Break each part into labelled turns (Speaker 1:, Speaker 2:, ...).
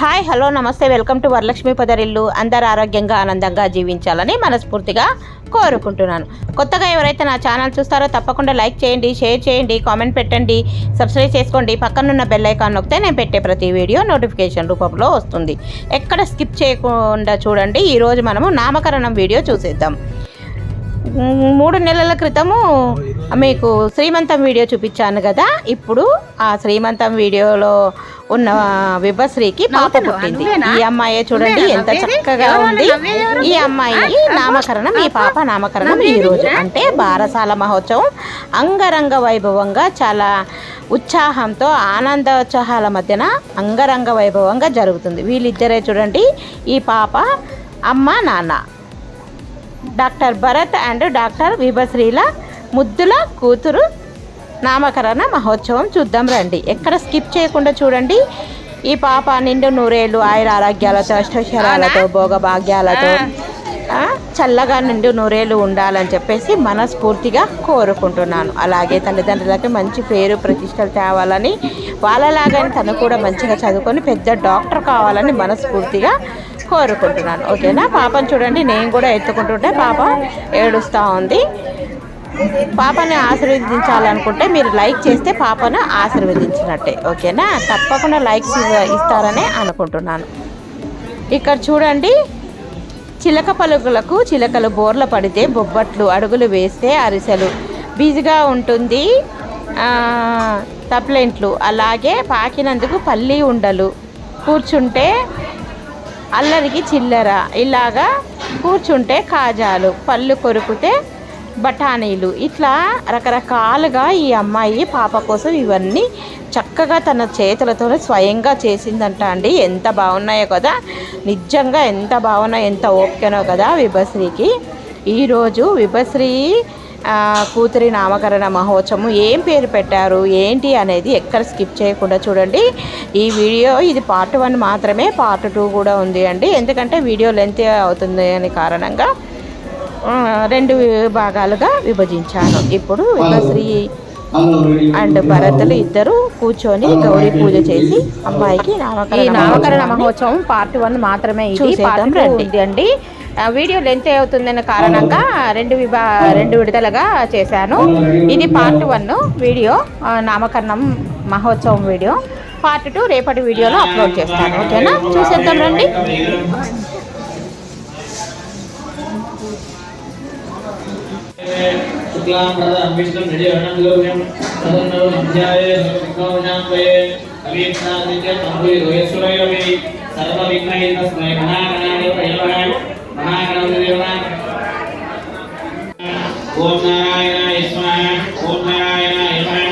Speaker 1: Hi hello నమస్తే. Welcome to Varalakshmi పదరిల్లు. అందరు ఆరోగ్యంగా ఆనందంగా జీవించాలని మనస్ఫూర్తిగా కోరుకుంటున్నాను. కొత్తగా ఎవరైతే నా ఛానల్ చూస్తారో తప్పకుండా లైక్ చేయండి షేర్ చేయండి కామెంట్ పెట్టండి సబ్స్క్రైబ్ చేసుకోండి. పక్కనున్న బెల్ ఐకాన్ నొక్కితే నేను పెట్టే ప్రతి వీడియో నోటిఫికేషన్ రూపంలో వస్తుంది. ఎక్కడ స్కిప్ చేయకుండా చూడండి. ఈరోజు మనము నామకరణం వీడియో చూసేద్దాం. మూడు నెలల క్రితము మీకు శ్రీమంతం వీడియో చూపించాను కదా. ఇప్పుడు ఆ శ్రీమంతం వీడియోలో ఉన్న విభశ్రీకి పాప పుట్టింది. ఈ అమ్మాయి చూడండి ఎంత చక్కగా ఉంది. ఈ అమ్మాయి నామకరణం ఈ పాప నామకరణం ఈ రోజు అంటే బారసాల మహోత్సవం. అంగరంగ వైభవంగా చాలా ఉత్సాహంతో ఆనందోత్సాహాల మధ్యన అంగరంగ వైభవంగా జరుగుతుంది. వీళ్ళిద్దరే చూడండి ఈ పాప అమ్మ నాన్న. డాక్టర్ భరత్ అండ్ డాక్టర్ విభశ్రీల ముద్దుల కూతురు నామకరణ మహోత్సవం చూద్దాం రండి. ఎక్కడ స్కిప్ చేయకుండా చూడండి. ఈ పాప నిండు నూరేళ్ళు ఆయుర ఆరోగ్యాలతో అష్టశరాలతో భోగభాగ్యాలతో చల్లగా నిండు నూరేళ్ళు ఉండాలని చెప్పేసి మనస్ఫూర్తిగా కోరుకుంటున్నాను. అలాగే తల్లిదండ్రులకి మంచి పేరు ప్రతిష్టలు తేవాలని వాళ్ళలాగానే తను కూడా మంచిగా చదువుకొని పెద్ద డాక్టర్ కావాలని మనస్ఫూర్తిగా కోరుకుంటున్నాను. ఓకేనా? పాపను చూడండి నేను కూడా ఎత్తుకుంటుంటే పాప ఏడుస్తూ ఉంది. పాపని ఆశీర్వదించాలనుకుంటే మీరు లైక్ చేస్తే పాపను ఆశీర్వదించినట్టే. ఓకేనా? తప్పకుండా లైక్స్ ఇస్తారనే అనుకుంటున్నాను. ఇక్కడ చూడండి చిలక పలుకులకు చిలకలు బోర్ల పడితే బొబ్బట్లు అడుగులు వేస్తే అరిసెలు. బిజీగా ఉంటుంది తప్లెంట్లు. అలాగే పాకినందుకు పల్లి ఉండలు. కూర్చుంటే అల్లరికి చిల్లర. ఇలాగా కూర్చుంటే కాజాలు పళ్ళు కొరుకుతే బఠానీలు. ఇట్లా రకరకాలుగా ఈ అమ్మాయి పాప కోసం ఇవన్నీ చక్కగా తన చేతులతో స్వయంగా చేసిందంట అండి. ఎంత బాగున్నాయో కదా. నిజంగా ఎంత బాగున్నాయో ఎంత ఓపికనో కదా విభశ్రీకి. ఈరోజు విభశ్రీ కూతురి నామకరణ మహోత్సవం ఏం పేరు పెట్టారు ఏంటి అనేది ఎక్కడ స్కిప్ చేయకుండా చూడండి. ఈ వీడియో ఇది పార్ట్ వన్ మాత్రమే పార్ట్ టూ కూడా ఉంది అండి. ఎందుకంటే వీడియో లెంత్ అవుతుంది అని కారణంగా రెండు భాగాలుగా విభజించాను. ఇప్పుడు విభశ్రీ అండ్ భరతులు ఇద్దరు కూర్చొని గౌరీ పూజ చేసి అమ్మాయికి నామకరణ మహోత్సవం. పార్ట్ వన్ మాత్రమే. చూసేద్దాం రండి. అండి. వీడియో లెంత్ అవుతుందన్న కారణంగా రెండు విభా రెండు విడతలుగా చేశాను ఇది పార్ట్ వన్ వీడియో ఆ, నామకరణం మహోత్సవం వీడియో పార్ట్ టూ రేపటి వీడియోలో అప్లోడ్ చేస్తాను ఓకేనా చూసేద్దాం రండి
Speaker 2: शुक्लां विष्णुं निजवर्णं तदन्नो अध्याये सर्वविघ्नोपशान्तये अवीक्षादित्य तम्बुरोयसुरैरवि सर्वविघ्नैः तस्मै महागणाय प्रयवः ओम नारायण स्वाहा ओम नारायण स्वाहा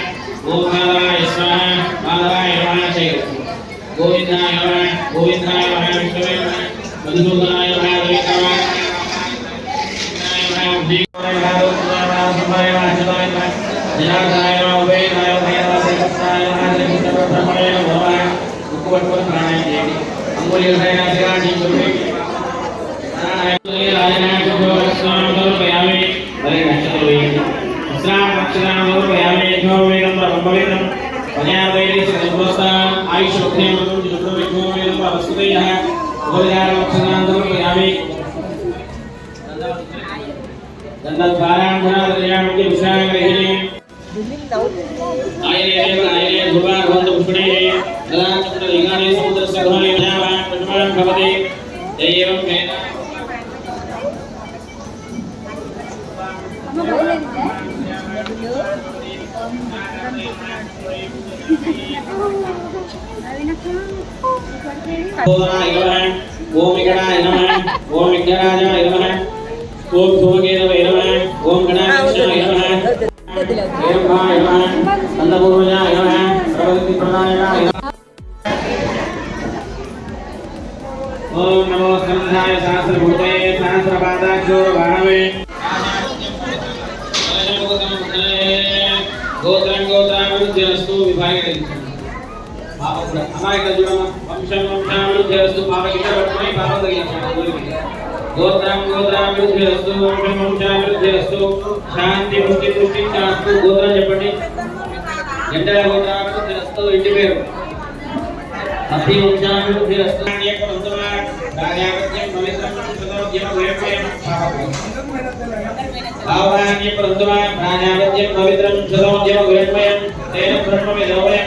Speaker 2: ओम नारायण स्वाहा नारायण स्वाहा जय गोविंद नारायण गोविंद नारायण विष्णु बंधु नारायण नारायण नारायण नारायण जनार्दनाय वे नारायण सेवकाय नारायण भगवान उपवन प्राणाय देवी अंगुली हृदय नारायण जी गुरु वस्तुतः गोदारवक्षणान्तरयामि दण्डद्वारान्धनादयामि विषयाग्रहिणे आयरे आयरे भगवान् भवन्तु पुष्पणे तदानन्तरं लिङ्गानि समुद्रस्य घोले धावान् प्रतिमानं भवति एवं केन Thank you. ஓம் விகடாய நம ஓம் விக்னராஜாய நம ஓம் சோகேதவே நம ஓம் கணாதிஷாய நம ஏம்பாய நம கந்தபூர்வஜாய நம பிரபதி பிரதாயாய ஓம் நமோ ஸ்கந்தாய சாஸ்திரபூதே சாஸ்திரபாதாக்ஷோ பாணவே गोत्रं गोत्राभिवृद्धिरस्तु विभागे అమాయక చూడమ్మ వంశం వంశాభివృద్ధి వస్తు పాప కింద పట్టుకొని పాప గోత్రం గోత్రాభివృద్ధి వస్తు వంశం వంశాభివృద్ధి వస్తు శాంతి గోత్రం చెప్పండి. ఎండల ఇంటి పేరు. అతి పవిత్రం సుతోద్యమ పవిత్రం తేన బ్రహ్మ విదోయం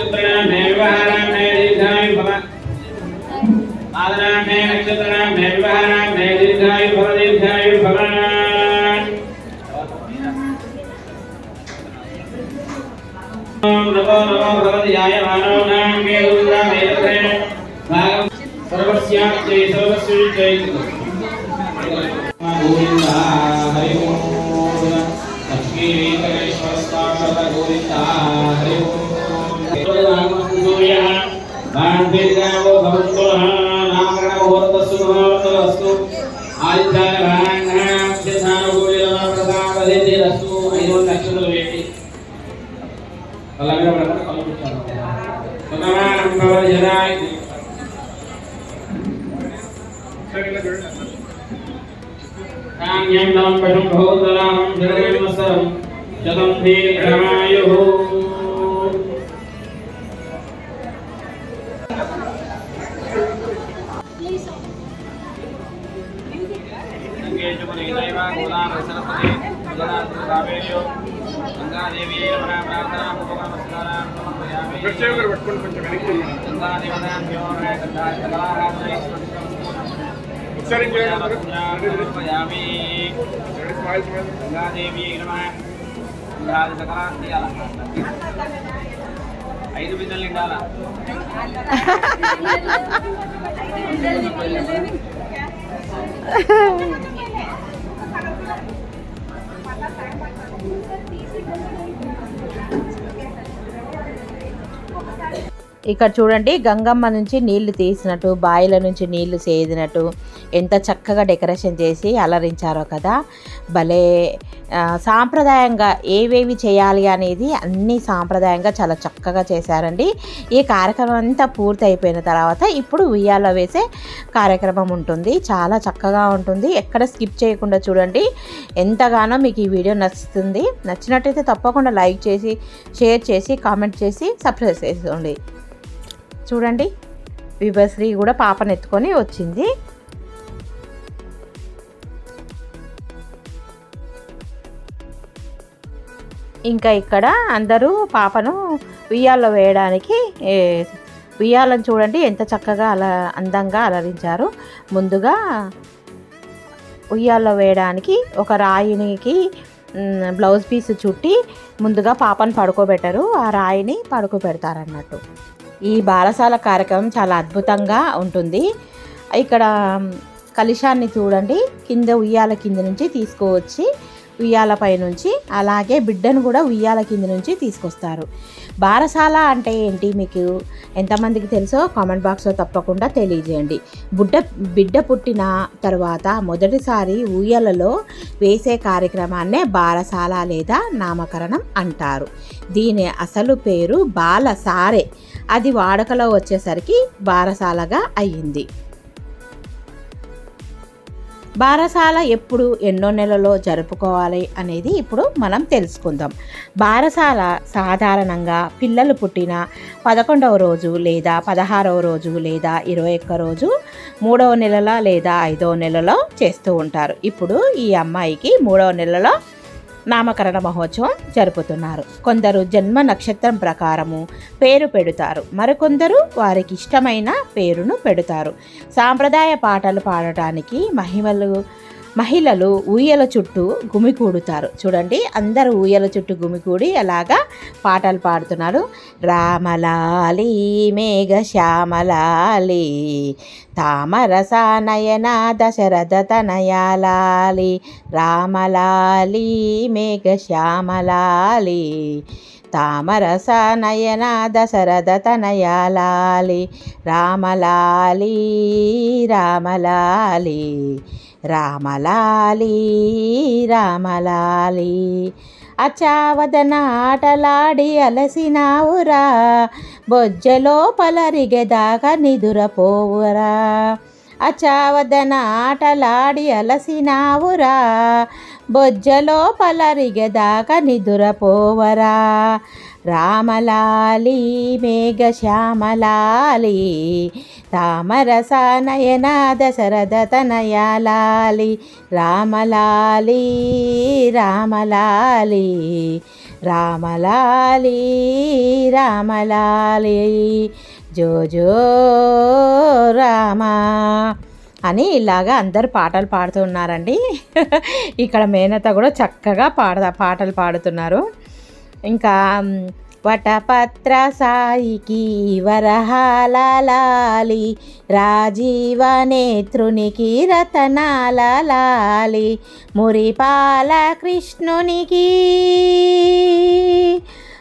Speaker 2: नक्षत्राण्यैवहाराण्यै दीर्घायु भव। आदराण्यै नक्षत्राण्यैवहाराण्यै दीर्घायु भव दीर्घायु भव नमो नमो भवति यायमानो नाम केतुन्द्रामेतते भागं सर्वस्यां ते सर्वस्य ప్రసాదధిరస్తు ఐదు నక్షత్రాలు వేటి అలాగే పడకుండా కలుపుతాను సమానం పశుం భూతలాం జగదేవసరం శతం
Speaker 3: ఒకసారి మీద
Speaker 2: ఐదు బిందెలు నిండాలా
Speaker 1: ఇక్కడ చూడండి గంగమ్మ నుంచి నీళ్ళు తీసినట్టు బాయిల నుంచి నీళ్ళు సేదినట్టు ఎంత చక్కగా డెకరేషన్ చేసి అలరించారో కదా. భలే సాంప్రదాయంగా ఏవేవి చేయాలి అనేది అన్నీ సాంప్రదాయంగా చాలా చక్కగా చేశారండి. ఈ కార్యక్రమం అంతా పూర్తి అయిపోయిన తర్వాత ఇప్పుడు ఉయ్యాలో వేసే కార్యక్రమం ఉంటుంది. చాలా చక్కగా ఉంటుంది. ఎక్కడ స్కిప్ చేయకుండా చూడండి. ఎంతగానో మీకు ఈ వీడియో నచ్చుతుంది. నచ్చినట్టయితే తప్పకుండా లైక్ చేసి షేర్ చేసి కామెంట్ చేసి సబ్స్క్రైబ్ చేసుకోండి. చూడండి. విభశ్రీ కూడా పాపను ఎత్తుకొని వచ్చింది. ఇంకా ఇక్కడ అందరూ పాపను ఉయ్యాల్లో వేయడానికి ఉయ్యాలను చూడండి ఎంత చక్కగా అలా అందంగా అలరించారు. ముందుగా ఉయ్యాల్లో వేయడానికి ఒక రాయినికి బ్లౌజ్ పీస్ చుట్టి ముందుగా పాపను పడుకోబెట్టరు. ఆ రాయిని పడుకోబెడతారన్నట్టు. ఈ బాలసాల కార్యక్రమం చాలా అద్భుతంగా ఉంటుంది. ఇక్కడ కలుషాన్ని కలిశాన్ని చూడండి. కింద ఉయ్యాల కింద నుంచి తీసుకువచ్చి ఉయ్యాల పై నుంచి అలాగే బిడ్డను కూడా ఉయ్యాల కింద నుంచి తీసుకొస్తారు. బారసాల అంటే ఏంటి మీకు ఎంతమందికి తెలుసో కామెంట్ బాక్స్లో తప్పకుండా తెలియజేయండి. బుడ్డ బిడ్డ పుట్టిన తర్వాత మొదటిసారి ఊయలలో వేసే కార్యక్రమాన్నే బారసాల లేదా నామకరణం అంటారు. దీని అసలు పేరు బాలసారే. అది వాడుకలో వచ్చేసరికి బారసాలగా అయ్యింది. బారసాల ఎప్పుడు ఎన్నో నెలలో జరుపుకోవాలి అనేది ఇప్పుడు మనం తెలుసుకుందాం. బారసాల సాధారణంగా పిల్లలు పుట్టిన పదకొండవ రోజు లేదా పదహారవ రోజు లేదా ఇరవై ఒక్క రోజు మూడవ నెలల లేదా ఐదవ నెలలో చేస్తూ ఉంటారు. ఇప్పుడు ఈ అమ్మాయికి మూడవ నెలలో నామకరణ మహోత్సవం జరుపుతున్నారు. కొందరు జన్మ నక్షత్రం ప్రకారము పేరు పెడతారు. మరికొందరు వారికి ఇష్టమైన పేరును పెడతారు. సాంప్రదాయ పాటలు పాడటానికి మహిమలు మహిళలు ఊయల చుట్టూ గుమికూడుతారు చూడండి అందరూ ఊయల చుట్టూ గుమికూడి అలాగా పాటలు పాడుతున్నారు. రామలాలి మేఘ శ్యామలాలి తామరసానయన దశరథ తనయాలాలి రామలాలి మేఘ శ్యామలాలి తామరస నయన దశరథ తనయాలాలి రామలాలి రామలాలి రామలాలి రామలాలి. అచావదన ఆటలాడి అలసినావురా బొజ్జలో పలరిగెదాకా నిదురపోవురా. అచావదన ఆటలాడి అలసినావురా బొజ్జలో పలరిగెదాకా నిదురపోవరా. రామలాలి మేఘ శ్యామలాలి తామరసనయన దశరథ తనయాలాలి రామలాలి రామలాలి రామలాలి రామలాలి. జో జో రామా. అని ఇలాగా అందరు పాటలు పాడుతున్నారండి ఇక్కడ మేనత కూడా చక్కగా పాడ పాటలు పాడుతున్నారు. ఇంకా వటపత్ర సాయికి వరహాలాలి రాజీవ నేత్రునికి రతనాలాలి మురిపాల కృష్ణునికి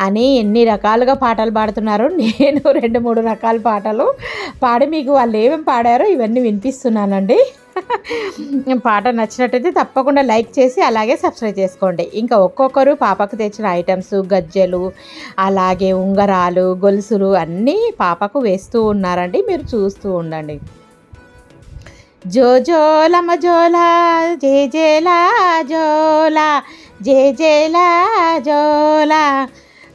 Speaker 1: అని ఎన్ని రకాలుగా పాటలు పాడుతున్నారు నేను రెండు మూడు రకాల పాటలు పాడి మీకు వాళ్ళు ఏమేమి పాడారో ఇవన్నీ వినిపిస్తున్నానండి. పాట నచ్చినట్టయితే తప్పకుండా లైక్ చేసి అలాగే సబ్స్క్రైబ్ చేసుకోండి. ఇంకా ఒక్కొక్కరు పాపకు తెచ్చిన ఐటమ్స్ గజ్జెలు అలాగే ఉంగరాలు గొలుసులు అన్నీ పాపకు వేస్తూ ఉన్నారండి. మీరు చూస్తూ ఉండండి. జో జోలమ జోలా జే జేలా జోలా జే జేలా జోలా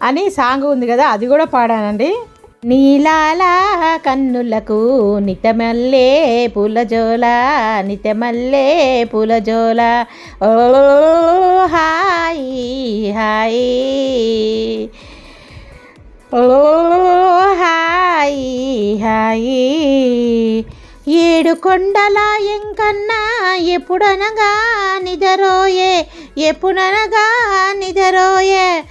Speaker 1: అని సాంగ్ ఉంది కదా అది కూడా పాడానండి. నీలాల కన్నులకు నితమల్లే పూలజోల నితమల్లే పూలజోల. ఓ హాయి హాయి. ఓ హాయి హాయి. ఏడు కొండల ఎంకన్నా ఎప్పుడనగా నిదరోయే ఎప్పుడనగా నిదరోయే.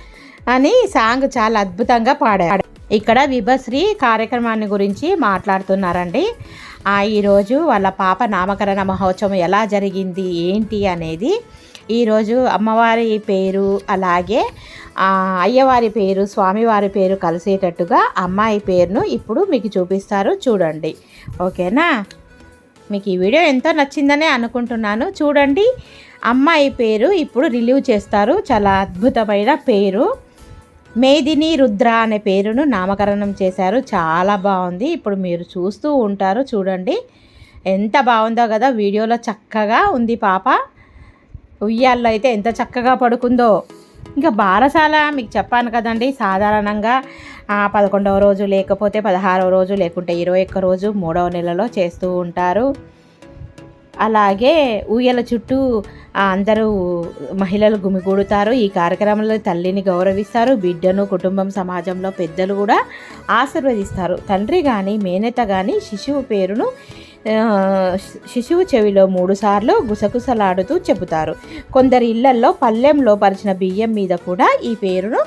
Speaker 1: అని సాంగ్ చాలా అద్భుతంగా పాడాడు. ఇక్కడ విభశ్రీ కార్యక్రమాన్ని గురించి మాట్లాడుతున్నారండి. ఈరోజు వాళ్ళ పాప నామకరణ మహోత్సవం ఎలా జరిగింది ఏంటి అనేది ఈరోజు అమ్మవారి పేరు అలాగే అయ్యవారి పేరు స్వామివారి పేరు కలిసేటట్టుగా అమ్మాయి పేరును ఇప్పుడు మీకు చూపిస్తారు చూడండి. ఓకేనా? మీకు ఈ వీడియో ఎంతో నచ్చిందనే అనుకుంటున్నాను. చూడండి అమ్మాయి పేరు ఇప్పుడు రిలీవ్ చేస్తారు. చాలా అద్భుతమైన పేరు. మేదిని రుద్ర అనే పేరును నామకరణం చేశారు. చాలా బాగుంది. ఇప్పుడు మీరు చూస్తూ ఉంటారు చూడండి. ఎంత బాగుందో కదా వీడియోలో చక్కగా ఉంది పాప. ఉయ్యాల్లో అయితే ఎంత చక్కగా పడుకుందో. ఇంకా బారసాల మీకు చెప్పాను కదండి సాధారణంగా పదకొండవ రోజు లేకపోతే పదహారవ రోజు లేకుంటే ఇరవై ఒక్క రోజు మూడవ నెలలో చేస్తూ ఉంటారు. అలాగే ఊయల చుట్టూ అందరూ మహిళలు గుమిగూడుతారు. ఈ కార్యక్రమంలో తల్లిని గౌరవిస్తారు. బిడ్డను కుటుంబం సమాజంలో పెద్దలు కూడా ఆశీర్వదిస్తారు. తండ్రి కానీ మేనత కానీ శిశువు పేరును శిశువు చెవిలో మూడుసార్లు గుసగుసలాడుతూ చెబుతారు. కొందరి ఇళ్ళల్లో పల్లెంలో పరిచిన బియ్యం మీద కూడా ఈ పేరును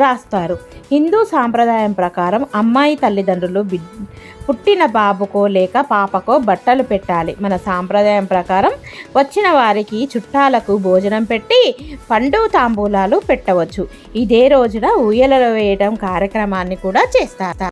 Speaker 1: రాస్తారు. హిందూ సాంప్రదాయం ప్రకారం అమ్మాయి తల్లిదండ్రులు బిడ్ పుట్టిన బాబుకో లేక పాపకో బట్టలు పెట్టాలి. మన సాంప్రదాయం ప్రకారం వచ్చిన వారికి చుట్టాలకు భోజనం పెట్టి పండు తాంబూలాలు పెట్టవచ్చు. ఇదే రోజున ఊయలలో వేయడం కార్యక్రమాన్ని కూడా చేస్తారు.